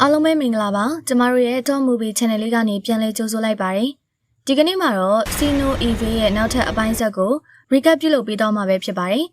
အားလုံးပဲမင်္ဂလာပါကျမတို့ရဲ့ Top Movie Channel လေးကနေပြန်လည်ကြိုဆိုလိုက်ပါတယ်ဒီကနေ့မှာတော့ Sino EV ရဲ့နောက်ထပ်အပိုင်းဆက်ကို recap ပြုလုပ်ပေးတော့မှာပဲဖြစ်ပါတယ်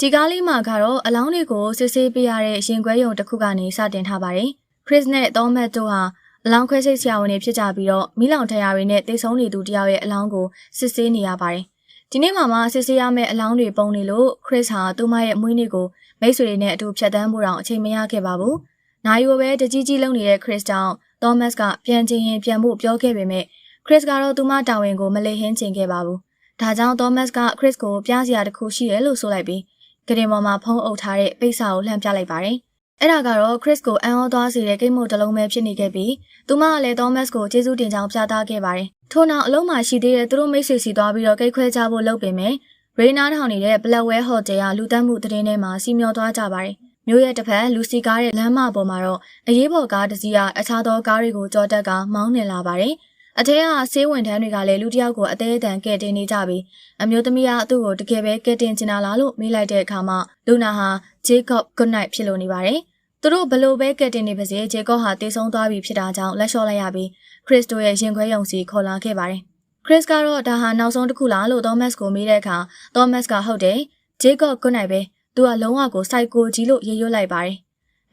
ဒီကားလေးမှာကတော့အလောင်းတွေကိုစစ်ဆေးပေးရတဲ့ရင်ခွဲရုံတစ်ခုကနေစတင်ထားပါတယ် Chris နဲ့ Thomas တို့ဟာအလောင်းခွဲစိတ်ဆရာဝန်တွေဖြစ်ကြပြီးတော့မိလောင်ထရာတွေနဲ့တိတ်ဆုံးနေသူတယောက်ရဲ့အလောင်းကိုစစ်ဆေးနေရပါတယ်ဒီနေ့မှာမှစစ်ဆေးရမယ့်အလောင်းတွေပုံနေလို့ Chris ဟာသူမရဲ့အမွေးနေ့ကိုမိတ်ဆွေတွေနဲ့အတူဖြတ်တန်းဖို့တောင်အချိန်မရခဲ့ပါဘူး။ နိုင်ရိုပဲတကြီးကြီးလုံနေတဲ့ Chris တောင် Thomas ကပြန်ချင်းရင်ပြန်ဖို့ပြောခဲ့ပေမဲ့ Chris ကတော့သူမတာဝန်ကိုမလိဟင်းချင်ခဲ့ပါဘူး။ဒါကြောင့် Thomas က Chris ကိုပြားစရာတစ်ခုရှိတယ်လို့ဆိုလိုက်ပြီးကရင်ပေါ်မှာဖုံးအုပ်ထားတဲ့ပိတ်စာကိုလှမ်းပြလိုက်ပါတယ်။အဲ့ဒါကတော့ Chris ကိုအံ့ဩသွားစေတဲ့ကိတ်မို့တစ်လုံးပဲဖြစ်နေခဲ့ပြီးသူမကလည်း Thomas ကိုကျေးဇူးတင်ကြောင်းပြသခဲ့ပါတယ်။ထို့နောက်အလုံးမှာရှိသေးတဲ့သူတို့မိတ်ဆွေစီသွားပြီးတော့ကိတ်ခွဲကြဖို့လုပ်ပေမဲ့ရေနာထောင်နေတဲ့ Blackwell Hotel ကလူတက်မှုသတင်းထဲမှာစီမျောသွားကြပါတယ်။ မြို့ရဲ့တစ်ဖက်လူစီကားတဲ့လမ်းမပေါ်မှာတော့အရေးပေါ်ကားတစ်စီးကအခြားသောကားတွေကိုကြော်တက်ကမောင်းနှင်လာပါတယ်။အထက်ကဆေးဝန်ထမ်းတွေကလည်းလူတစ်ယောက်ကိုအသေးအတန်ကဲတင်နေကြပြီးအမျိုးသမီးကသူ့ကိုတကယ်ပဲကဲတင်ချင်တာလားလို့မေးလိုက်တဲ့အခါမှာလူနာဟာ Jacob Goodnight ဖြစ်လို့နေပါတယ်။သူတို့ဘလို့ပဲကဲတင်နေပါစေ Jacob ဟာတေဆုံးသွားပြီဖြစ်တာကြောင့်လက်လျှော့လိုက်ရပြီး Chris တို့ရဲ့ရင်ခွဲယုံစီခေါ်လာခဲ့ပါတယ်။ Chris ကတော့ဒါဟာနောက်ဆုံးတစ်ခုလားလို့ Thomas ကိုမေးတဲ့အခါ Thomas ကဟုတ်တယ် Jacob ကွနိုင်ပဲ သူကလုံးဝကိုစိုက်ကိုကြီးလို့ရေရွတ်လိုက်ပါတယ်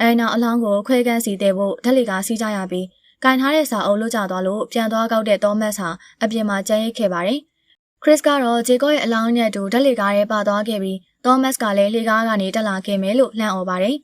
အဲနောက်အလောင်းကိုခွဲကန်းစီတဲ့ဖို့ဓာတ်လီကစီးကြရပြီးကင်ထားတဲ့စာအုပ်လွတ်ကျသွားလို့ပြန်သွားကောက်တဲ့ Thomas ဟာအပြင်မှာကြမ်းရိတ်ခဲ့ပါတယ် Chris ကတော့ Jacob ရဲ့အလောင်းနဲ့အတူဓာတ်လီကားထဲပါသွားခဲ့ပြီး Thomas ကလည်းလေကားကနေတက်လာခဲ့မယ်လို့လှမ်းអော်ပါတယ်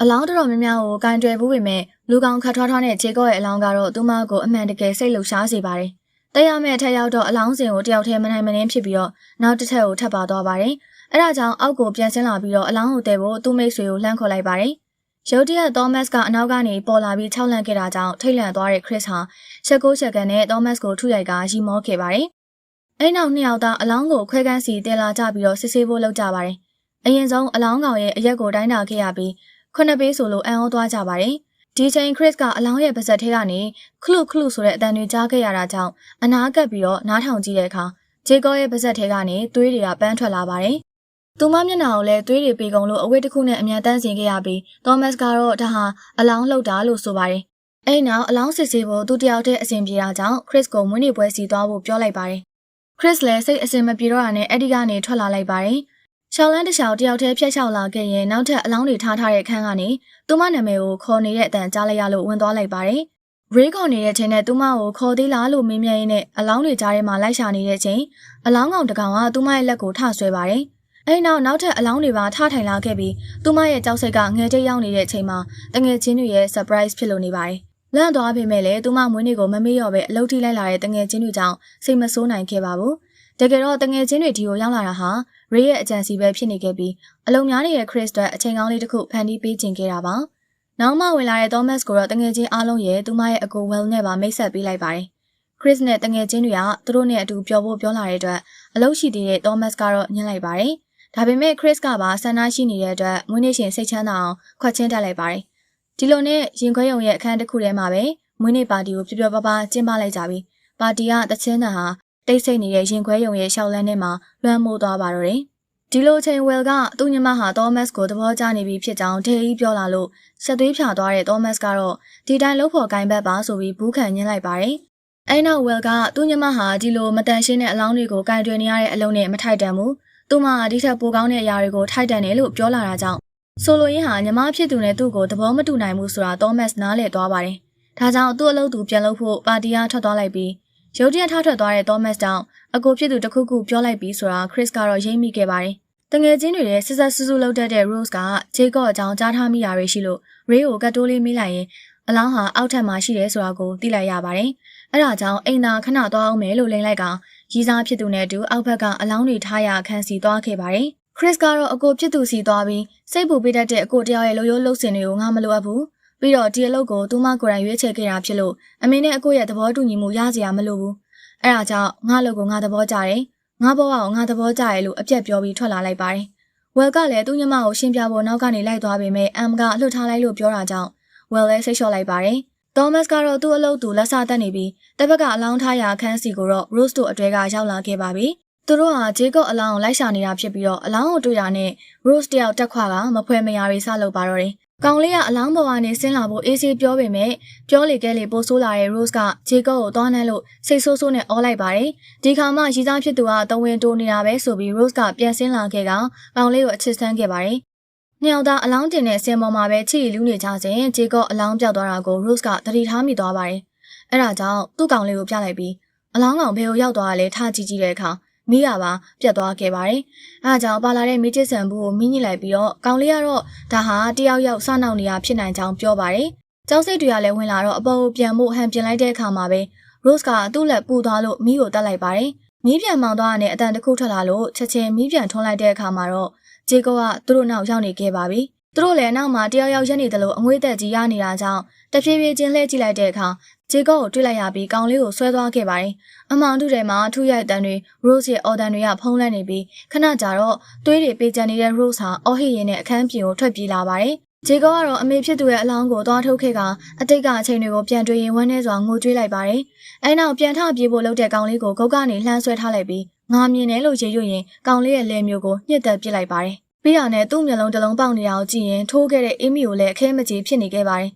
အလောင်းတော်တော်များများကိုကင်တွယ်ဖို့ပေမဲ့လူကောင်ခတ်ထွားထွားနဲ့ Jacob ရဲ့အလောင်းကတော့သူမကိုအမှန်တကယ်စိတ်လှုပ်ရှားစေပါတယ်တက်ရမယ့်ထက်ရောက်တော့အလောင်းစင်ကိုတယောက်တည်းမနိုင်မနှင်းဖြစ်ပြီးတော့နောက်တစ်ထပ်ကိုထပ်ပါသွားပါတယ်။ အဲဒါကြောင့်အောက်ကိုပြန်ဆင်းလာပြီးတော့အလောင်းကိုတဲဖို့သူ့မိတ်ဆွေကိုလှမ်းခေါ်လိုက်ပါတယ်။ရုတ်တရက် Thomas ကအနောက်ကနေပေါ်လာပြီးခြောက်လန့်ခဲ့တာကြောင့်ထိတ်လန့်သွားတဲ့ Chris ဟာချက်ကိုချက်ကန်နဲ့ Thomas ကိုထုရိုက်ကရီမောခဲ့ပါတယ်။အဲနောက်နှစ်ယောက်သားအလောင်းကိုခွဲကန်းစီတင်လာကြပြီးတော့စစ်ဆေးဖို့လုပ်ကြပါတယ်။အရင်ဆုံးအလောင်းကောင်ရဲ့အရက်ကိုတိုင်းတာခဲ့ရပြီးခုနှစ်ပေးဆိုလို့အံ့ဩသွားကြပါတယ်။ဒီချိန် Chris ကအလောင်းရဲ့ပါဇက်ထဲကနေခလုခလုဆိုတဲ့အတန်တွေကြားခဲ့ရတာကြောင့်အနာကပ်ပြီးတော့နားထောင်ကြည့်တဲ့အခါဂျေကောရဲ့ပါဇက်ထဲကနေသွေးတွေကပန်းထွက်လာပါတယ်။ သူမမျက်နှာကိုလည်းသွေးတွေပေကုန်လို့အဝတ်တစ်ခုနဲ့အမြန်တန်းစင်ခဲ့ရပြီးသောမတ်ကတော့ဒါဟာအလောင်းလှုပ်တာလို့ဆိုပါတယ်။အဲ့နောက်အလောင်းစစ်ဆေးဖို့သူတယောက်တည်းအဆင်ပြေတာကြောင့် Chris ကိုမွေးနေ့ပွဲစီသွားဖို့ပြောလိုက်ပါတယ်။ Chris လည်းစိတ်အဆင်မပြေတော့တာနဲ့အဲ့ဒီကနေထွက်လာလိုက်ပါတယ်။ရှောင်းလန်းတခြားတယောက်တည်းဖျက်လျှောက်လာခဲ့ရင်နောက်ထပ်အလောင်းတွေထားထားတဲ့အခန်းကနေသူမနာမည်ကိုခေါ်နေတဲ့အတန်ကြားလိုက်ရလို့ဝင်သွားလိုက်ပါတယ်။ Ray ခေါ်နေတဲ့အချိန်နဲ့သူမကိုခေါ်သေးလားလို့မေးမြန်းရင်းနဲ့အလောင်းတွေကြားထဲမှာလိုက်ရှာနေတဲ့အချိန်အလောင်းကောင်တကောင်ကသူမရဲ့လက်ကိုထဆွဲပါတယ်။ အဲဒီနောက်နောက်ထပ်အလောင်းတွေပါထထိုင်လာခဲ့ပြီးသူမရဲ့ကြောက်စိတ်ကငယ်တိတ်ရောက်နေတဲ့အချိန်မှာတငယ်ချင်းတွေရဲ့ surprise ဖြစ်လို့နေပါတယ်။လန့်သွားပေမဲ့လည်းသူမမွေးနေ့ကိုမမေ့ရော့ပဲအလုပ်ထိလိုက်လာတဲ့တငယ်ချင်းတွေကြောင့်စိတ်မဆိုးနိုင်ခဲ့ပါဘူး။တကယ်တော့တငယ်ချင်းတွေဒီကိုရောက်လာတာဟာ Ray ရဲ့အကြံစီပဲဖြစ်နေခဲ့ပြီးအလုံများနေတဲ့ Chris အတွက်အချိန်ကောင်းလေးတစ်ခုဖန်တီးပေးခြင်းခဲ့တာပါ။နောက်မှဝင်လာတဲ့ Thomas ကိုတော့တငယ်ချင်းအားလုံးရဲ့သူမရဲ့အကို Well နဲ့ပါမိတ်ဆက်ပေးလိုက်ပါတယ်။ Chris နဲ့တငယ်ချင်းတွေကသူတို့နဲ့အတူပျော်ဖို့ပြောလာတဲ့အတွက်အလုပ်ရှိသေးတဲ့ Thomas ကတော့ညှင်းလိုက်ပါတယ်။ ဒါပေမဲ့ Chris ကပါဆန္ဒရှိနေတဲ့အတွက်မွေးနေ့ရှင်စိတ်ချမ်းသာအောင်ခွက်ချင်းတက်လိုက်ပါတယ်။ဒီလိုနဲ့ရင်ခွဲရုံရဲ့အခန်းတစ်ခုထဲမှာပဲမွေးနေ့ပါတီကိုပြပြပပကျင်းပလိုက်ကြပြီးပါတီကတချင်းတန်ဟာတိတ်ဆိတ်နေတဲ့ရင်ခွဲရုံရဲ့ရှောက်လန်းထဲမှာလွှမ်းမိုးသွားပါတော့တယ်။ဒီလိုချိန်ဝယ်ကသူ့ညီမဟာ Thomas ကိုသဘောကျနေပြီဖြစ်ကြောင်းဒေကြီးပြောလာလို့ဆက်သွေးဖြာသွားတဲ့ Thomas ကတော့ဒီတိုင်းလှုပ်ဖို့ဂိုင်းဘက်ပါဆိုပြီးဘူးခံညင်းလိုက်ပါတယ်။အဲနောက်ဝယ်ကသူ့ညီမဟာဒီလိုမတန်ရှင်းတဲ့အလောင်းတွေကိုကင်တွင်နေရတဲ့အလုံးနဲ့မထိုက်တန်ဘူး။ သူ့မကဒီထက်ပိုကောင်းတဲ့အရာတွေကိုထိုက်တန်တယ်လို့ပြောလာတာကြောင့်ဆိုလိုရင်းဟာညီမဖြစ်သူနဲ့သူ့ကိုသဘောမတူနိုင်ဘူးဆိုတာ Thomas နားလည်သွားပါတယ်။ဒါကြောင့်သူ့အလုပ်သူပြန်လုပ်ဖို့ပါတီကထွက်သွားလိုက်ပြီးရုတ်တရက်ထထွက်သွားတဲ့ Thomas တောင်အကိုဖြစ်သူတခုခုပြောလိုက်ပြီးဆိုတာ Chris ကတော့ရိမ့်မိခဲ့ပါတယ်။တငယ်ချင်းတွေရဲ့ဆက်ဆက်ဆူဆူလောက်တတ်တဲ့ Rose က Jacob အကြောင်းကြားထားမိတာတွေရှိလို့ Ray ကိုကတ်တိုးလေးမေးလိုက်ရင်အလောင်းဟာအောက်ထပ်မှာရှိတယ်ဆိုတာကိုသိလိုက်ရပါတယ်။အဲဒါကြောင့်အိမ်သာခဏသွားအောင်မယ်လို့လိန်လိုက်က ရီးစားဖြစ်သူနဲ့အတူအောက်ဘက်ကအလောင်းတွေထားရအခန်းစီသွားခဲ့ပါတယ်။ Chris ကတော့အကိုဖြစ်သူစီသွားပြီးစိတ်ပူပေးတတ်တဲ့အကိုတယောက်ရဲ့လိုရိုးလှုပ်စင်တွေကိုငါမလိုအပ်ဘူး။ပြီးတော့ဒီအလုပ်ကိုသူမကိုယ်တိုင်ရွေးချယ်ခဲ့တာဖြစ်လို့အမေနဲ့အကိုရဲ့သဘောတူညီမှုရစရာမလိုဘူး။အဲဒါကြောင့်ငါ့လုပ်ကိုငါသဘောကျတယ်။ငါဘဝကိုငါသဘောကျတယ်လို့အပြက်ပြောပြီးထွက်လာလိုက်ပါတယ်။ Well ကလည်းသူ့ညီမကိုရှင်းပြဖို့နောက်ကနေလိုက်သွားပေမဲ့ M ကလှုပ်ထားလိုက်လို့ပြောတာကြောင့် Well လည်းစိတ်လျှော့လိုက်ပါတယ်။ Thomas ကတော့သူ့အလုပ်သူလက်စားတက်နေပြီးတစ်ဘက်ကအလောင်းထားရာအခန်းစီကိုတော့ Rose တို့အတွဲကရောက်လာခဲ့ပါပြီ။သူတို့ဟာ Jacob အလောင်းကိုလိုက်ရှာနေတာဖြစ်ပြီးတော့အလောင်းကိုတွေ့တာနဲ့ Rose တယောက်တက်ခွာကမဖွဲမရာတွေစလုပ်ပါတော့တယ်။ကောင်လေးကအလောင်းပေါ်ကနေဆင်းလာဖို့အေးဆေးပြောပေမဲ့ပြောလေကဲလေပိုဆိုးလာတဲ့ Rose ကဂျေကော့ကိုသွားနှမ်းလို့စိတ်ဆိုးဆိုးနဲ့အော်လိုက်ပါတယ်။ဒီခါမှရီစားဖြစ်သူကတဝင်တိုးနေတာပဲဆိုပြီး Rose ကပြန်ဆင်းလာခဲ့ကကောင်လေးကိုအချစ်ဆန်းခဲ့ပါတယ်။ နှစ်ယောက်သားအလောင်းတင်တဲ့ဆင်ပေါ်မှာပဲချီလူနေကြစဉ်ဂျေကော့အလောင်းပြောက်သွားတာကို Rose ကတတိထားမိသွားပါတယ်။အဲဒါကြောင့်သူ့ကောင်လေးကိုပြလိုက်ပြီးအလောင်းကောင်ဘယ်ကိုရောက်သွားလဲထားကြည့်ကြည့်တဲ့အခါမိရပါပြတ်သွားခဲ့ပါတယ်။အဲဒါကြောင့်ပါလာတဲ့မိချစ်ဆန်ဘူးကိုမိညစ်လိုက်ပြီးတော့ကောင်လေးကတော့ဒါဟာတယောက်ယောက်စနောက်နေတာဖြစ်နိုင်ကြောင်းပြောပါတယ်။ကျောင်းစိတ်တွေကလည်းဝင်လာတော့အပေါ်ကိုပြန်ဖို့ဟန်ပြင်လိုက်တဲ့အခါမှာပဲ Rose ကသူ့လက်ပူသွားလို့မိကိုတက်လိုက်ပါတယ်။မိပြန်မောင်သွားတဲ့အတန်တစ်ခုထွက်လာလို့ချက်ချင်းမိပြန်ထွန်းလိုက်တဲ့အခါမှာတော့ ဂျေကောကသူတို့နောက်ရောက်နေခဲ့ပါပြီ။သူတို့လည်းနောက်မှာတယောက်ယောက်ရက်နေတယ်လို့အငွေးသက်ကြီးရနေတာကြောင့်တဖြည်းဖြည်းချင်းလှည့်ကြည့်လိုက်တဲ့အခါဂျေကောကိုတွေ့လိုက်ရပြီးကောင်လေးကိုဆွဲသွားခဲ့ပါတယ်။အမောင်တို့ထဲမှာထူရိုက်တန်တွေ Rose ရဲ့အော်တန်တွေကဖုံးလန့်နေပြီးခဏကြာတော့သွေးတွေပေးချန်နေတဲ့ Rose ဟာအော်ဟစ်ရင်းနဲ့အခန်းပြင်ကိုထွက်ပြေးလာပါတယ်။ဂျေကောကတော့အမေဖြစ်သူရဲ့အလောင်းကိုသွားထုတ်ခဲ့ကအတိတ်ကအချိန်တွေကိုပြန်တွေးရင်ဝမ်းနေစွာငိုကြွေးလိုက်ပါတယ်။အဲနောက်ပြန်ထပြေးဖို့လုပ်တဲ့ကောင်လေးကိုဂုတ်ကနေလှမ်းဆွဲထားလိုက်ပြီး ငါမြင်တယ်လို့ရေရွရင်ကောင်လေးရဲ့လက်မျိုးကိုညှစ်သက်ပစ်လိုက်ပါတယ်။ပြီးတာနဲ့သူ့မျက်လုံးတစ်လုံးပေါက်နေတာကိုကြည့်ရင်ထိုးခဲ့တဲ့အေးမီကိုလည်းအခဲမကြီးဖြစ်နေခဲ့ပါတယ်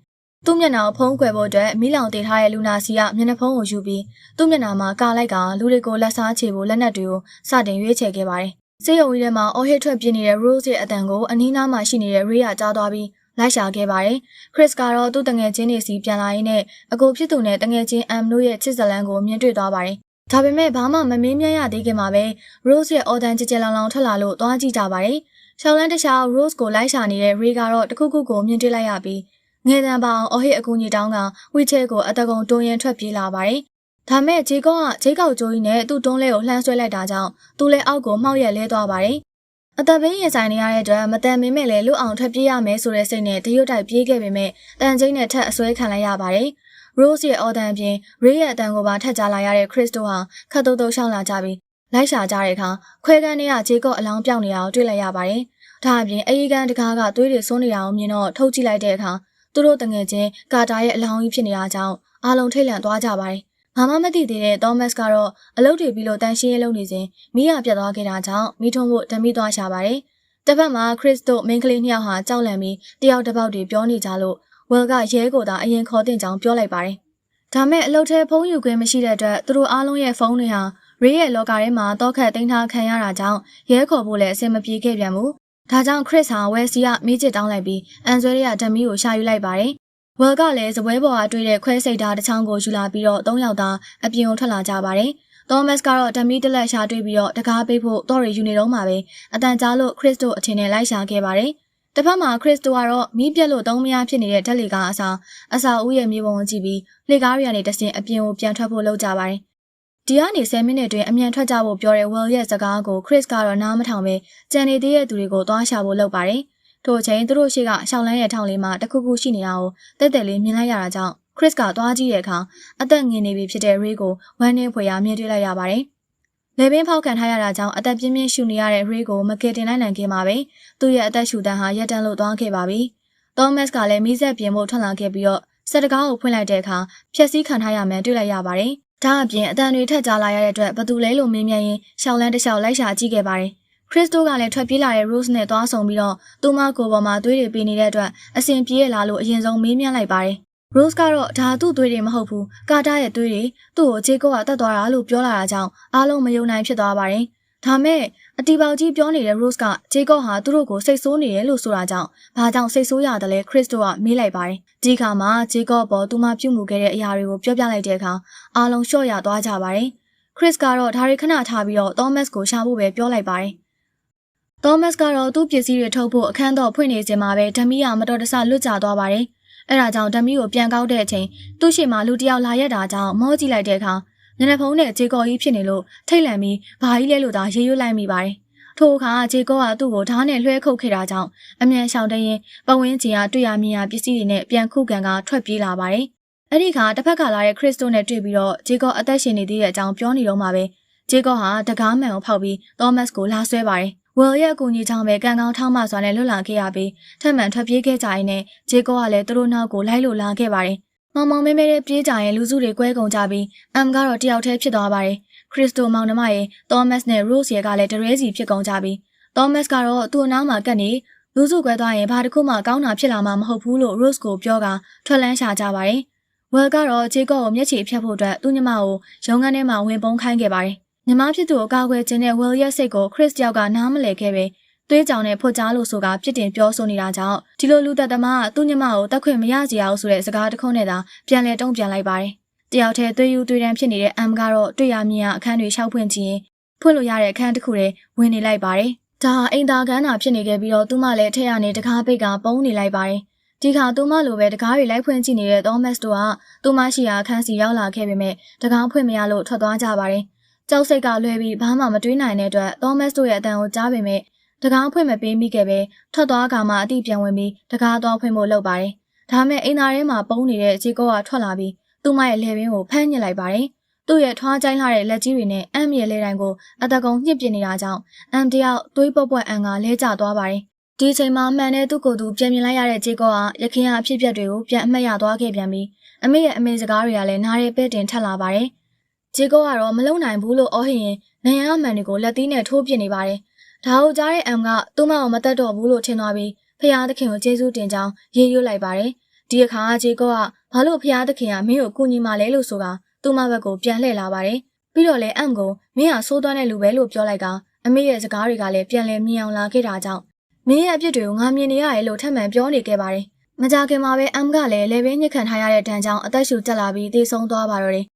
သူ့မျက်နှာကိုဖုံးကွယ်ဖို့အတွက်မီးလောင်တည်ထားတဲ့လူနာစီကမျက်နှာဖုံးကိုယူပြီးသူ့မျက်နှာမှာကာလိုက်ကလူတွေကိုလက်စားချေဖို့လက်နက်တွေကိုစတင်ရွေးချယ်ခဲ့ပါတယ်။စေယုံကြီးထဲမှာအော်ဟစ်ထွက်ပြနေတဲ့ Rose ရဲ့အတန်ကိုအနီးနားမှာရှိနေတဲ့ Ray ကကြားသွားပြီးလိုက်ရှာခဲ့ပါတယ်။ Chris ကတော့သူ့တငယ်ချင်းတွေစီပြန်လာရင်းနဲ့အကိုဖြစ်သူနဲ့တငယ်ချင်း M တို့ရဲ့ချစ်ဇလန်ကိုမြင်တွေ့သွားပါတယ်။ ဒါပေမဲ့ဘာမှမမင်းမြရသေးခင်မှာပဲ Rose ရဲ့အော်တန်ကြကြလောင်လောင်ထွက်လာလို့သွားကြည့်ကြပါတယ်။ရှောင်းလန်းတခြား Rose ကိုလိုက်ရှာနေတဲ့ Ray ကတော့တခုခုကိုမြင်တွေ့လိုက်ရပြီးငယ်တန်းပေါင်အဟိအကူကြီးတောင်းကဝှီချဲကိုအတကုံတွန်းရင်ထွက်ပြေးလာပါတယ်။ဒါမဲ့ဂျေကောကဂျေကောက်ကျိုးကြီးနဲ့သူ့တွန်းလဲကိုလှမ်းဆွဲလိုက်တာကြောင့်သူလည်းအောက်ကိုမှောက်ရက်လဲသွားပါတယ်။အသက်ဘေးရင်ဆိုင်နေရတဲ့အတွက်မတန်မင်းမဲ့လည်းလွတ်အောင်ထွက်ပြေးရမယ်ဆိုတဲ့စိတ်နဲ့တရွတ်တိုက်ပြေးခဲ့ပေမဲ့တန်ချင်းနဲ့ထက်အစွဲခံလိုက်ရပါတယ်။ Rose ရဲ့အော်တန်ပြင် Ray ရဲ့အတန်ကိုပါထက်ကြလာရတဲ့ Chris တို့ဟာခတ်တုတ်တုတ်ရှောင်းလာကြပြီးလိုက်ရှာကြတဲ့အခါခွဲကန်းတွေကဂျေကော့အလောင်းပြောင်းနေတာကိုတွေ့လိုက်ရပါတယ်။ဒါအပြင်အေးကန်းတကားကသွေးတွေစိုးနေတာကိုမြင်တော့ထုတ်ကြည့်လိုက်တဲ့အခါသူတို့တငယ်ချင်းကာတာရဲ့အလောင်းကြီးဖြစ်နေတာကြောင့်အားလုံးထိတ်လန့်သွားကြပါတယ်။ငါမှမသိသေးတဲ့သောမတ်ကတော့အလုပ်တွေပြီးလို့တန်ရှင်းရေးလုပ်နေစဉ်မိရပြတ်သွားခဲ့တာကြောင့်မိထုံးဖို့ဓမိသွားရှာပါတယ်။တစ်ဖက်မှာခရစ်တို့မိန်းကလေးနှစ်ယောက်ဟာကြောက်လန့်ပြီးတယောက်တစ်ပေါက်တွေပြောနေကြလို့ ဝယ်ကရဲကိုသာအရင်ခေါ်တင်ကြောင်းပြောလိုက်ပါတယ်။ဒါမဲ့အလုပ်ထဲဖုန်းယူခွင့်မရှိတဲ့အတွက်သူတို့အားလုံးရဲ့ဖုန်းတွေဟာရေးရဲ့လောကထဲမှာတောခတ်တင်ထားခံရတာကြောင့်ရဲခေါ်ဖို့လည်းအဆင်မပြေခဲ့ပြန်ဘူးဒါကြောင့်ခရစ်ဟာဝယ်စီကမေးချစ်တောင်းလိုက်ပြီးအန်ဆွဲရဓမီကိုရှာယူလိုက်ပါတယ်။ဝယ်ကလည်းဇပွဲပေါ်ကတွေ့တဲ့ခွဲစိတ်ဓာတ်တစ်ချောင်းကိုယူလာပြီးတော့၃ယောက်သားအပြင်ကိုထွက်လာကြပါတယ်။သောမတ်ကတော့ဓမီတစ်လက်ရှာတွေ့ပြီးတော့တကားပေးဖို့တော့ရယူနေတော့မှပဲအတန်ကြားလို့ခရစ်တို့အထင်နဲ့လိုက်ရှာခဲ့ပါတယ်။ တစ်ဖက်မှာခရစ်တို့ကတော့မီးပြက်လို့သုံးမရဖြစ်နေတဲ့ဓာတ်လေကားအစားအစာဦးရဲ့မြေပုံကိုကြည့်ပြီးလေကားတွေကနေတဆင်အပြင်ကိုပြန်ထွက်ဖို့လုပ်ကြပါတယ်ဒီကနေ10မိနစ်တွင်အမြန်ထွက်ကြဖို့ပြောတဲ့ Will ရဲ့စကားကို Chris ကတော့နားမထောင်ပဲကြံနေသေးတဲ့သူတွေကိုသွားရှာဖို့လုပ်ပါတယ်။ထို့အချိန်သူတို့ရှိကရှောင်းလန်းရဲ့ထောင်လေးမှာတခုခုရှိနေတာကိုတက်တက်လေးမြင်လိုက်ရတာကြောင့် Chris ကသွားကြည့်တဲ့အခါအသက်ငင်နေပြီဖြစ်တဲ့ Ray ကိုဝမ်းနဲ့ဖွယ်ရမြင်တွေ့လိုက်ရပါတယ်။ လေပင်ဖောက်ခံထားရတာကြောင့်အသက်ပြင်းပြင်းရှူနေရတဲ့ Ray ကိုမကယ်တင်နိုင်နိုင်ခင်မှာပဲသူ့ရဲ့အသက်ရှူတန်းဟာရက်တန်းလို့သွားခဲ့ပါပြီ။ Thomas ကလည်းမိဆက်ပြင်ဖို့ထွက်လာခဲ့ပြီးတော့စက်တကားကိုဖွင့်လိုက်တဲ့အခါဖြက်စီးခံထားရမှန်းတွေ့လိုက်ရပါတယ်။ဒါအပြင်အတန်တွေထက်ကြလာရတဲ့အတွက်ဘသူလဲလို့မင်းမြန်ရင်ရှောင်းလန်းတစ်လျှောက်လိုက်ရှာကြည့်ခဲ့ပါတယ်။ခရစ်တိုကလည်းထွက်ပြေးလာတဲ့ Rose နဲ့သွားဆုံပြီးတော့သူမကိုပေါ်မှာသွေးတွေပေးနေတဲ့အတွက်အစဉ်ပြေးရလာလို့အရင်ဆုံးမေးမြန်းလိုက်ပါတယ်။ Rose ကတော့ဒါသူ့သွေးတွေမဟုတ်ဘူး။ကာတာရဲ့သွေးတွေသူ့ကိုဂျေကောကတတ်သွားတာလို့ပြောလာတာကြောင့်အားလုံးမယုံနိုင်ဖြစ်သွားပါတယ်။ဒါမဲ့အတီပေါကြီးပြောနေတဲ့ Rose ကဂျေကောဟာသူတို့ကိုစိတ်ဆိုးနေတယ်လို့ဆိုတာကြောင့်ဘာကြောင့်စိတ်ဆိုးရတယ်လဲခရစ်တိုကမေးလိုက်ပါတယ်။ဒီခါမှာဂျေကောပေါ်သူမပြုတ်မှုခဲ့တဲ့အရာတွေကိုပြောပြလိုက်တဲ့အခါအားလုံးလျှော့ရသွားကြပါတယ်။ခရစ်ကတော့ဒါတွေခဏထားပြီးတော့သောမတ်ကိုရှာဖို့ပဲပြောလိုက်ပါတယ်။သောမတ်ကတော့သူ့ပစ္စည်းတွေထုတ်ဖို့အခန်းတော့ဖွင့်နေစဉ်မှာပဲဓမီယာမတော်တဆလွတ်ကျသွားပါတယ်။ အဲဒါကြောင့်ဓမီကိုပြန်ကောက်တဲ့အချိန်သူ့ရှိမှလူတယောက်လာရက်တာကြောင့်မောကြည့်လိုက်တဲ့အခါညနေဖုံးနဲ့ဂျေကော်ကြီးဖြစ်နေလို့ထိတ်လန့်ပြီးဘာကြီးလဲလို့သာရေရွတ်လိုက်မိပါတယ်။ထိုအခါဂျေကောကသူ့ကိုဓားနဲ့လွှဲခုတ်ခဲ့တာကြောင့်အမြန်ရှောင်တရင်ပဝင်းကျင်ကတွေ့ရမြင်ရပစ္စည်းတွေနဲ့ပြန်ခုခံကထွက်ပြေးလာပါတယ်။အဲ့ဒီခါတစ်ဖက်ကလာတဲ့ခရစ်စတိုနဲ့တွေ့ပြီးတော့ဂျေကောအသက်ရှင်နေသေးတဲ့အကြောင်းပြောနေတော့မှပဲဂျေကောဟာတကားမှန်ကိုဖောက်ပြီးသောမတ်ကိုလာဆွဲပါတယ်။ ဝယ်ရဲ့အကူကြီးချောင်းပဲကံကောင်းထောင်းမစွာနဲ့လွတ်လာခဲ့ရပြီးထပ်မံထွက်ပြေးခဲ့ကြရင်နဲ့ဂျေကောကလည်းသူတို့နောက်ကိုလိုက်လို့လာခဲ့ပါတယ်မောင်မောင်မဲမဲတဲ့ပြေးကြရင်လူစုတွေကွဲကုန်ကြပြီးအမ်ကတော့တယောက်တည်းဖြစ်သွားပါတယ်ခရစ်စတိုမောင်နှမရဲ့သောမတ်နဲ့ရို့စ်ရဲ့ကလည်းတရဲစီဖြစ်ကုန်ကြပြီးသောမတ်ကတော့သူ့အနားမှာကပ်နေလူစုကွဲသွားရင်ဘာတစ်ခုမှကောင်းတာဖြစ်လာမှာမဟုတ်ဘူးလို့ Rose ကိုပြောကထွက်လန်းရှာကြပါတယ်။ဝယ်ကတော့ဂျေကော့ကိုမျက်ခြေဖြတ်ဖို့အတွက်သူ့ညီမကိုရုံးခန်းထဲမှာဝင်ပုံးခိုင်းခဲ့ပါတယ်။ ညီမဖြစ်သူကိုကာကွယ်ခြင်းနဲ့ Will ရဲ့စိတ်ကို Chris တယောက်ကနားမလည်ခဲ့ပဲသွေးကြောင်နဲ့ဖွကြားလို့ဆိုကပြစ်တင်ပြောဆိုနေတာကြောင့်ဒီလိုလူသက်သမားကသူ့ညီမကိုတက်ခွင့်မရစီအောင်ဆိုတဲ့စကားတစ်ခုနဲ့သာပြန်လည်တုံ့ပြန်လိုက်ပါတယ်။တယောက်တည်းသွေးယူသွေးတန်းဖြစ်နေတဲ့ M ကတော့တွေ့ရမြင်ရအခန်းတွေရှောက်ဖွင့်ကြည့်ရင်ဖွင့်လို့ရတဲ့အခန်းတစ်ခုထဲဝင်နေလိုက်ပါတယ်။ဒါဟာအိမ်သာခန်းသာဖြစ်နေခဲ့ပြီးတော့သူမလည်းထက်ရနေတကားပိတ်ကပုံးနေလိုက်ပါတယ်။ဒီခါသူမလိုပဲတကားတွေလိုက်ဖွင့်ကြည့်နေတဲ့ Thomas တို့ကသူမရှိရာအခန်းစီရောက်လာခဲ့ပေမဲ့တကားဖွင့်မရလို့ထွက်သွားကြပါတယ်။ ကြောက်စိတ်ကလွယ်ပြီးဘာမှမတွေးနိုင်တဲ့အတွက် Thomas တို့ရဲ့အတန်ကိုကြားပေမဲ့တကားဖွင့်မပေးမိခဲ့ပဲထွက်သွားကမှအတိပြန်ဝင်ပြီးတကားသွားဖွင့်ဖို့လုပ်ပါတယ်။ဒါမဲ့အိမ်သားထဲမှာပုံနေတဲ့ခြေကောကထွက်လာပြီးသူမရဲ့လေပင်ကိုဖမ်းညစ်လိုက်ပါတယ်။သူ့ရဲ့ထွားကြိုင်းလာတဲ့လက်ကြီးတွေနဲ့အမ်ရဲ့လေတိုင်ကိုအတကုံညှစ်ပစ်နေတာကြောင့်အမ်တယောက်သွေးပွက်ပွက်အန်ကလဲကျသွားပါတယ်။ဒီချိန်မှာမှန်တဲ့သူ့ကိုယ်သူပြန်မြင်လိုက်ရတဲ့ခြေကောကရခင်အဖြစ်အပျက်တွေကိုပြန်အမှတ်ရသွားခဲ့ပြန်ပြီးအမေရဲ့အမေစကားတွေကလည်းနားရဲပဲ့တင်ထက်လာပါတယ်။ ခြေကောကတော့မလုံနိုင်ဘူးလို့အော်ဟစ်ရင်နိုင်ရအမှန်တွေကိုလက်သီးနဲ့ထိုးပစ်နေပါတယ်။ဒါကိုကြားတဲ့အမ်ကသူ့မအောင်မတတ်တော့ဘူးလို့ထင်သွားပြီးဖခင်သခင်ကိုကျေးဇူးတင်ကြောင်းရေရွတ်လိုက်ပါတယ်။ဒီအခါခြေကောကဘာလို့ဖခင်သခင်ကမင်းကိုကူညီမှလဲလို့ဆိုတာသူ့မဘက်ကိုပြန်လှည့်လာပါတယ်။ပြီးတော့လည်းအမ်ကိုမင်းဟာဆိုးသွမ်းတဲ့လူပဲလို့ပြောလိုက်ကအမေရဲ့စကားတွေကလည်းပြန်လည်မြင်အောင်လာခဲ့တာကြောင့်မင်းရဲ့အပြစ်တွေကိုငါမြင်နေရတယ်လို့ထပ်မံပြောနေခဲ့ပါတယ်။မကြခင်မှာပဲအမ်ကလည်းလေဘင်းညစ်ခံထားရတဲ့ဒဏ်ကြောင့်အသက်ရှူတက်လာပြီးသေဆုံးသွားပါတော့တယ်။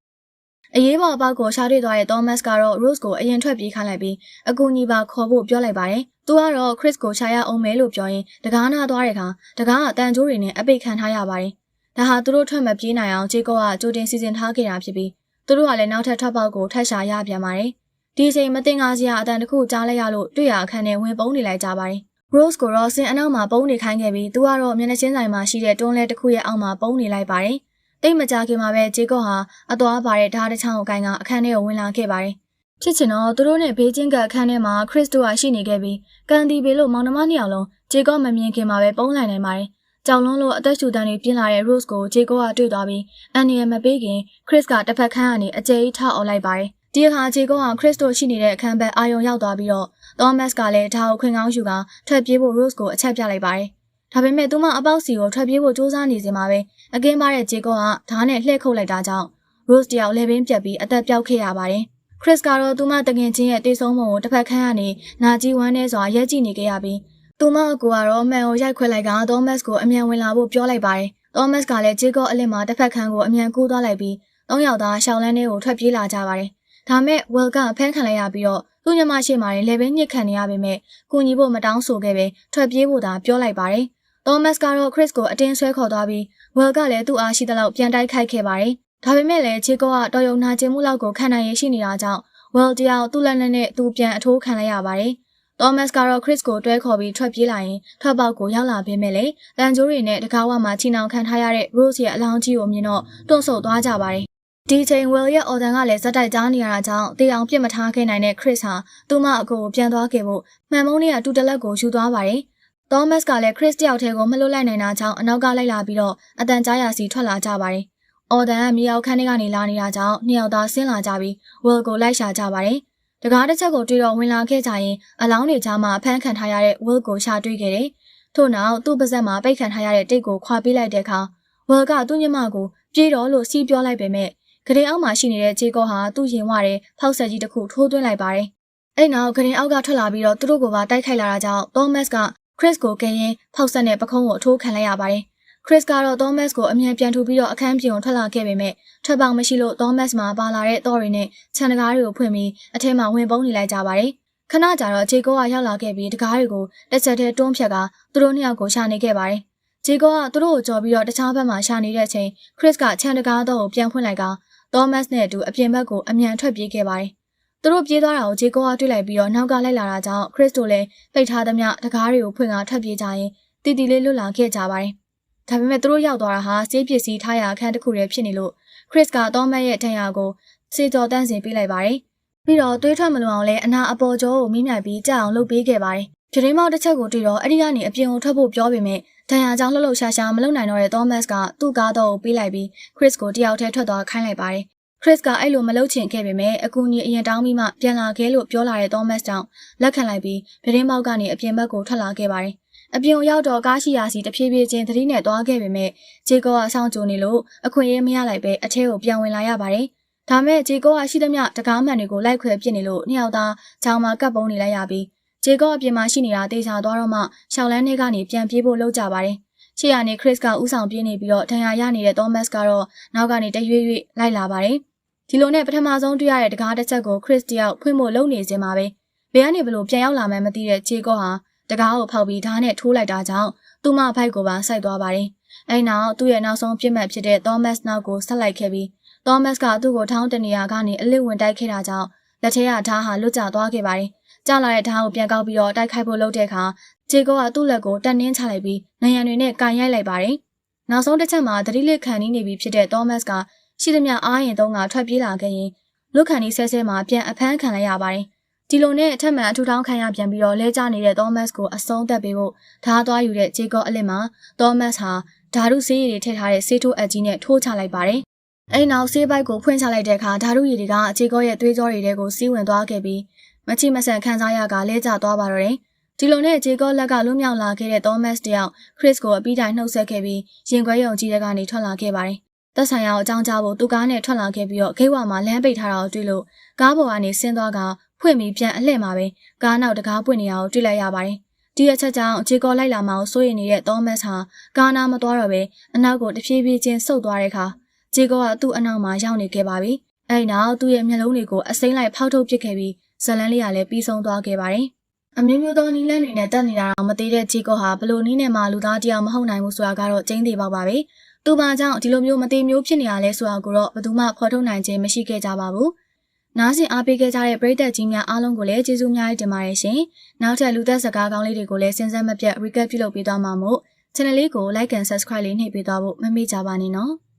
အရေးပေါ်အပေါက်ကိုရှာတွေ့သွားတဲ့ Thomas ကတော့ Rose ကိုအရင်ထွက်ပြေးခိုင်းလိုက်ပြီးအကူညီပါခေါ်ဖို့ပြောလိုက်ပါတယ်။သူကတော့ Chris ကိုရှာရအောင်မယ်လို့ပြောရင်တကားနာသွားတဲ့အခါတကားကအတန်ကြိုးတွေနဲ့အပိတ်ခံထားရပါတယ်။ဒါဟာသူတို့ထွက်မပြေးနိုင်အောင်ဂျေကောကကြိုတင်စီစဉ်ထားခဲ့တာဖြစ်ပြီးသူတို့ကလည်းနောက်ထပ်ထွက်ပေါက်ကိုထပ်ရှာရပြန်ပါတယ်။ဒီအချိန်မတင်ကားစရာအတန်တစ်ခုကြားလိုက်ရလို့တွေ့ရအခန်းထဲဝင်ပုန်းနေလိုက်ကြပါတယ်။ Rose ကိုတော့ဆင်အနောက်မှာပုံနေခိုင်းခဲ့ပြီးသူကတော့မျက်နှာချင်းဆိုင်မှာရှိတဲ့တွန်းလဲတစ်ခုရဲ့အောက်မှာပုံနေလိုက်ပါတယ်။ တိတ်မကြခင်မှာပဲဂျေကော့ဟာအသွားပါတဲ့ဓာတ်တစ်ချောင်းကိုကိုင်းကအခန်းထဲကိုဝင်လာခဲ့ပါတယ်။ဖြစ်ချင်တော့သူတို့နဲ့ဘေးချင်းကအခန်းထဲမှာခရစ်တို့ဟာရှိနေခဲ့ပြီးကန်ဒီဘေလို့မောင်နှမနှစ်ယောက်လုံးဂျေကော့မမြင်ခင်မှာပဲပုံလိုက်နိုင်ပါတယ်။ကြောင်လုံးလို့အသက်ရှူတန်းတွေပြင်းလာတဲ့ Rose ကိုဂျေကော့ကတွေ့သွားပြီးအန်နီယမပေးခင်ခရစ်ကတစ်ဖက်ခန်းကနေအကျယ်ကြီးထောက်အောင်လိုက်ပါတယ်။ဒီအခါဂျေကော့ကခရစ်တို့ရှိနေတဲ့အခန်းဘက်အာယုံရောက်သွားပြီးတော့သောမတ်ကလည်းဒါကိုခွင်ကောင်းယူကထွက်ပြေးဖို့ Rose ကိုအချက်ပြလိုက်ပါတယ်။ဒါပေမဲ့သူမအပေါက်စီကိုထွက်ပြေးဖို့စူးစမ်းနေစဉ်မှာပဲ အကင်းပါတဲ့ဂျေကောကဓာတ်နဲ့လှည့်ခုတ်လိုက်တာကြောင့် Rose တယောက်လေပင်ပြက်ပြီးအသက်ပြောက်ခဲ့ရပါတယ်။ Chris ကတော့သူမတငင်ချင်းရဲ့တေဆုံးပုံကိုတစ်ဖက်ခန်းကနေနာကြီးဝမ်းနေစွာရက်ကြည့်နေခဲ့ရပြီးသူမအကူကတော့မှန်ကိုရိုက်ခွဲလိုက်က Thomas ကိုအမြန်ဝင်လာဖို့ပြောလိုက်ပါတယ်။ Thomas ကလည်းဂျေကောအလစ်မှာတစ်ဖက်ခန်းကိုအမြန်ကူးသွားလိုက်ပြီးသုံးယောက်သားရှောင်းလန်းထဲကိုထွက်ပြေးလာကြပါတယ်။ဒါမဲ့ Will ကဖမ်းခံလိုက်ရပြီးတော့သူ့ညမရှိမှလည်းလေပင်ညှစ်ခံနေရပေမဲ့ကူညီဖို့မတောင်းဆိုခဲ့ပဲထွက်ပြေးဖို့သာပြောလိုက်ပါတယ်။ Thomas ကတော့ Chris ကိုအတင်းဆွဲခေါ်သွားပြီး Will ကလည်းသူ့အားရှိသလောက်ပြန်တိုက်ခိုက်ခဲ့ပါတယ်။ဒါပေမဲ့လည်းချေကောကတော်ရုံနာကျင်မှုလောက်ကိုခံနိုင်ရရှိနေတာကြောင့် Will တယောက်သူ့လက်နဲ့နဲ့သူပြန်အထိုးခံလိုက်ရပါတယ်။ Thomas ကတော့ Chris ကိုတွဲခေါ်ပြီးထွက်ပြေးလာရင်ထွက်ပေါက်ကိုရောက်လာပေမဲ့လည်းတန်ကြိုးတွေနဲ့တကားဝမှာချီနှောင်ခံထားရတဲ့ Rose ရဲ့အလောင်းကြီးကိုမြင်တော့တွန့်ဆုတ်သွားကြပါတယ်ဒီချိန် Will ရဲ့ order ကလည်းဇက်တိုက်ကြားနေရတာကြောင့်တေအောင်ပြစ်မထားခဲ့နိုင်တဲ့ Chris ဟာသူ့မအကိုကိုပြန်သွားခဲ့ဖို့မှန်မုံးလေးကတူတလက်ကိုယူသွားပါတယ်။ Thomas ကလည်း Chris တယောက်တည်းကိုမလွတ်လိုက်နိုင်တာကြောင့်အနောက်ကလိုက်လာပြီးတော့အတန်ကြားရစီထွက်လာကြပါတယ်။ order ကမြေအောင်ခန်းထဲကနေလာနေတာကြောင့်နှစ်ယောက်သားဆင်းလာကြပြီး Will ကိုလိုက်ရှာကြပါတယ်။တကားတစ်ချက်ကိုတွေ့တော့ဝင်လာခဲ့ကြရင်အလောင်းတွေကြားမှာအဖမ်းခံထားရတဲ့ Will ကိုရှာတွေ့ခဲ့တယ်။ထို့နောက်သူ့ပါဇက်မှာပိတ်ခံထားရတဲ့တိတ်ကိုခွာပေးလိုက်တဲ့အခါ Will ကသူ့ညမကိုပြေးတော့လို့စီးပြောလိုက်ပေမဲ့ဂရင်အောက်မှာရှိနေတဲ့ဂျေကောဟာသူ့ရင်ဝတဲ့ဖောက်ဆက်ကြီးတစ်ခုထိုးသွင်းလိုက်ပါတယ်။အဲ့နောက်ဂရင်အောက်ကထွက်လာပြီးတော့သူတို့ကိုပါတိုက်ခိုက်လာတာကြောင့်သောမတ်က ခရစ်ကိုကယ်ရင်ဖောက်ဆက်နဲ့ပခုံးကိုအထိုးခံလိုက်ရပါတယ်။ခရစ်ကတော့သောမတ်ကိုအမြန်ပြန်ထူပြီးတော့အခန်းပြင်ကိုထွက်လာခဲ့ပေမဲ့ထွက်ပေါက်မရှိလို့သောမတ်မှာပါလာတဲ့သောတွေနဲ့ခြံတကားတွေကိုဖွင့်ပြီးအထဲမှာဝင်ပုန်းနေလိုက်ကြပါတယ်။ခဏကြာတော့ဂျေကောကရောက်လာခဲ့ပြီးတကားတွေကိုတစ်ချက်တည်းတွန်းဖြတ်ကသူတို့နှစ်ယောက်ကိုရှာနေခဲ့ပါတယ်။ဂျေကောကသူတို့ကိုကြော်ပြီးတော့တခြားဘက်မှာရှာနေတဲ့အချိန်ခရစ်ကခြံတကားတော့ကိုပြန်ဖွင့်လိုက်ကသောမတ်နဲ့အတူအပြင်ဘက်ကိုအမြန်ထွက်ပြေးခဲ့ပါတယ်။ သူတို့ပြေးသွားတာကိုဂျေကောကတွေ့လိုက်ပြီးတော့နောက်ကလိုက်လာတာကြောင့်ခရစ်တိုလည်းပိတ်ထားသမျှတကားတွေကိုဖွင့်ကထွက်ပြေးကြရင်တီတီလေးလွတ်လာခဲ့ကြပါတယ်။ဒါပေမဲ့သူတို့ရောက်သွားတာဟာစေးပစ္စည်းထားရာအခန်းတစ်ခုတည်းဖြစ်နေလို့ခရစ်ကသောမတ်ရဲ့ထံရကိုစေကြော်တန့်စင်ပေးလိုက်ပါတယ်။ပြီးတော့သွေးထွက်မလွန်အောင်လဲအနာအပေါ်ကျောကိုမိမြိုင်ပြီးကြအောင်လုပ်ပေးခဲ့ပါတယ်။ပြတင်းမောက်တစ်ချက်ကိုတွေ့တော့အဲ့ဒီကနေအပြင်ကိုထွက်ဖို့ပြောပေမဲ့ဒဏ်ရာကြောင့်လှုပ်လှုပ်ရှားရှားမလုပ်နိုင်တော့တဲ့ Thomas ကသူ့ကားတော့ကိုပေးလိုက်ပြီး Chris ကိုတယောက်တည်းထွက်သွားခိုင်းလိုက်ပါတယ်။ Chris ကအဲ့လိုမလုပ်ချင်ခဲ့ပေမဲ့အကူကြီးအရင်တောင်းပြီးမှပြန်လာခဲ့လို့ပြောလာတဲ့ Thomas ကြောင့်လက်ခံလိုက်ပြီးပြတင်းပေါက်ကနေအပြင်ဘက်ကိုထွက်လာခဲ့ပါတယ်။အပြင်ကိုရောက်တော့ကားရှိရာစီတဖြည်းဖြည်းချင်းသတိနဲ့သွားခဲ့ပေမဲ့ဂျေကောကစောင့်ကြိုနေလို့အခွင့်အရေးမရလိုက်ပဲအထဲကိုပြန်ဝင်လာရပါတယ်။ဒါမဲ့ဂျေကောကရှိသမျှတကားမှန်တွေကိုလိုက်ခွဲပစ်နေလို့နှစ်ယောက်သားချောင်းမှာကပ်ပုံးနေလိုက်ရပြီးဂျေကောအပြင်မှာရှိနေတာတေချာသွားတော့မှရှောက်လန်းထဲကနေပြန်ပြေးဖို့လုပ်ကြပါတယ်။ရှေ့ကနေခရစ်ကဥဆောင်ပြေးနေပြီးတော့ဒဏ်ရာရနေတဲ့သောမတ်ကတော့နောက်ကနေတရွေ့ရွေ့လိုက်လာပါတယ်။ ဒီလိုနဲ့ပထမဆုံးတွေ့ရတဲ့တကားတစ်ချက်ကိုခရစ်တယောက်ဖွင့်ဖို့လုပ်နေခြင်းပါပဲ။ဘယ်ကနေဘလို့ပြန်ရောက်လာမှန်းမသိတဲ့ဂျေကောဟာတကားကိုဖောက်ပြီးဓာတ်နဲ့ထိုးလိုက်တာကြောင့်သူ့မဖိုက်ကိုပါစိုက်သွားပါတယ်။အဲဒီနောက်သူ့ရဲ့နောက်ဆုံးပြစ်မှတ်ဖြစ်တဲ့ Thomas နောက်ကိုဆက်လိုက်ခဲ့ပြီး Thomas ကသူ့ကိုထောင်းတနေရာကနေအလစ်ဝင်တိုက်ခဲ့တာကြောင့်လက်ထဲကဓာတ်ဟာလွတ်ကျသွားခဲ့ပါတယ်။ကျလာတဲ့ဓာတ်ကိုပြန်ကောက်ပြီးတော့တိုက်ခိုက်ဖို့လုပ်တဲ့အခါဂျေကောကသူ့လက်ကိုတက်နှင်းချလိုက်ပြီးနယံတွေနဲ့ကန်ရိုက်လိုက်ပါတယ်။နောက်ဆုံးတစ်ချက်မှာသတိလစ်ခံနေပြီဖြစ်တဲ့ Thomas က ရှိသမျှအားရင်သုံးကထွက်ပြေးလာခဲ့ရင်လွတ်ခံနေဆဲဆဲမှာပြန်အဖမ်းခံလိုက်ရပါတယ်။ဒီလိုနဲ့အထက်မှန်အထူထောင်းခံရပြန်ပြီးတော့လဲကျနေတဲ့ Thomas ကိုအဆုံးသတ်ပေးဖို့ဓာတ်သွားယူတဲ့ဂျေကောအလစ်မှာ Thomas ဟာဓာတုဆေးရည်တွေထည့်ထားတဲ့ဆေးထိုးအပ်ကြီးနဲ့ထိုးချလိုက်ပါတယ်။အဲဒီနောက်ဆေးပိုက်ကိုဖွင့်ချလိုက်တဲ့အခါဓာတုရည်တွေကဂျေကောရဲ့သွေးကြောတွေထဲကိုစီးဝင်သွားခဲ့ပြီးမချိမဆန်ခံစားရကလဲကျသွားပါတော့တယ်။ဒီလိုနဲ့ဂျေကောလက်ကလွတ်မြောက်လာခဲ့တဲ့ Thomas တယောက်ခရစ်ကိုအပြီးတိုင်နှုတ်ဆက်ခဲ့ပြီးရင်ခွဲယုံကြီးတဲ့ကနေထွက်လာခဲ့ပါတယ်။ သက်ဆိုင်ရာကိုအကြောင်းကြားဖို့သူကားနဲ့ထွက်လာခဲ့ပြီးတော့ဂိတ်ဝါမှာလမ်းပိတ်ထားတာကိုတွေ့လို့ကားပေါ်ကနေဆင်းသွားကဖွင့်ပြီးပြန်အလှည့်မှာပဲကားနောက်တကားပွင့်နေတာကိုတွေ့လိုက်ရပါတယ်။ဒီအချက်ကြောင့်ဂျေကောလိုက်လာမှကိုစိုးရိမ်နေတဲ့ Thomas ဟာကားနာမသွားတော့ပဲအနောက်ကိုတဖြည်းဖြည်းချင်းဆုတ်သွားတဲ့အခါဂျေကောကသူ့အနောက်မှာရောက်နေခဲ့ပါပြီ။အဲဒီနောက်သူ့ရဲ့မျက်လုံးတွေကိုအစိမ့်လိုက်ဖောက်ထုတ်ပစ်ခဲ့ပြီးဇလန်းလေးကလည်းပြီးဆုံးသွားခဲ့ပါတယ်။အမျိုးမျိုးသောနီးလန်းတွေနဲ့တက်နေတာတော့မသေးတဲ့ဂျေကောဟာဘလို့နီးနဲ့မှလူသားတယောက်မဟုတ်နိုင်ဘူးဆိုတာကတော့ကျင်းသေးပါပါပဲ။ သူ့ဘာကြောင့်ဒီလိုမျိုးမသေးမျိုးဖြစ်နေရလဲဆိုတာကိုတော့ဘယ်သူမှဖော်ထုတ်နိုင်ခြင်းမရှိခဲ့ကြပါဘူး။နားဆင်အားပေးခဲ့ကြတဲ့ပရိသတ်ကြီးများအားလုံးကိုလည်းကျေးဇူးများတင်ပါတယ်ရှင်။နောက်ထပ်လူသက်စကားကောင်းလေးတွေကိုလည်းစဉ်းစားမပြတ် recap ပြုလုပ်ပေးသွားမှာမို့ channel လေးကို like and subscribe လေးနှိပ်ပေးသွားဖို့မမေ့ကြပါနဲ့နော်။